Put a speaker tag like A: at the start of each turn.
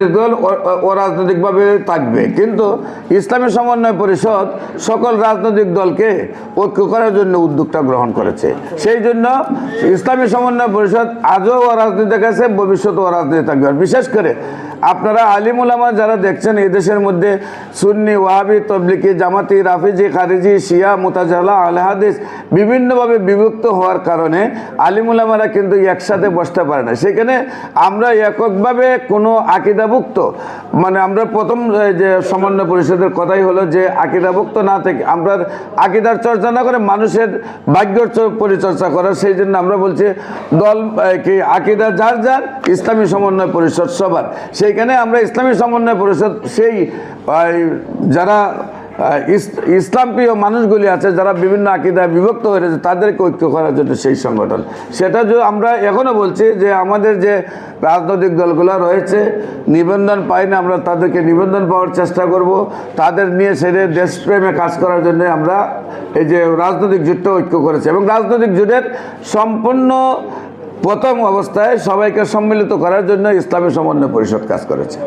A: দল রাজনৈতিকভাবে থাকবে। কিন্তু ইসলামী সমন্বয় পরিষদ সকল রাজনৈতিক দলকে ঐক্য করার জন্য উদ্যোগটা গ্রহণ করেছে। সেই জন্য ইসলামী সমন্বয় পরিষদ আজও অরাজনীতি আছে ভবিষ্যতে অরাজনীতি থাকবে। বিশেষ করে আপনারা আলিমুলামা যারা দেখছেন, এই দেশের মধ্যে সুন্নি, ওয়াহাবি তবলিকি জামাতি, রাফিজি, খারিজি, শিয়া, মুতাজালা, আলহাদিস বিভিন্নভাবে বিভক্ত হওয়ার কারণে আলিমুলামারা কিন্তু একসাথে বসতে পারে না। সেখানে আমরা এককভাবে কোনো আকিদাভুক্ত মানে আমরা প্রথম যে সমন্বয় পরিষদের কথাই হলো যে আকিদাভুক্ত না থেকে আমরা আকিদার চর্চা না করে মানুষের ভাগ্যর চ- পরিচর্যা করার, সেই জন্য আমরা বলছি দল কি আকিদা যার যার, ইসলামী সমন্বয় পরিষদ সবার। সেইখানে আমরা ইসলামী সমন্বয় পরিষদ, সেই যারা ইসলাম প্রিয় মানুষগুলি আছে, যারা বিভিন্ন আকিদায় বিভক্ত হয়ে রয়েছে, তাদেরকে ঐক্য করার জন্য সেই সংগঠন। সেটা যে আমরা এখনও বলছি যে আমাদের যে রাজনৈতিক দলগুলো রয়েছে, নিবন্ধন পাই না আমরা, তাদেরকে নিবন্ধন পাওয়ার চেষ্টা করব। তাদের নিয়ে সেরে দেশপ্রেমে কাজ করার জন্য আমরা এই যে রাজনৈতিক জোটটা ঐক্য করেছি। এবং রাজনৈতিক জোটের সম্পূর্ণ প্রথম অবস্থায় সবাইকে সম্মিলিত করার জন্য ইসলামী সমন্বয় পরিষদ কাজ করেছে।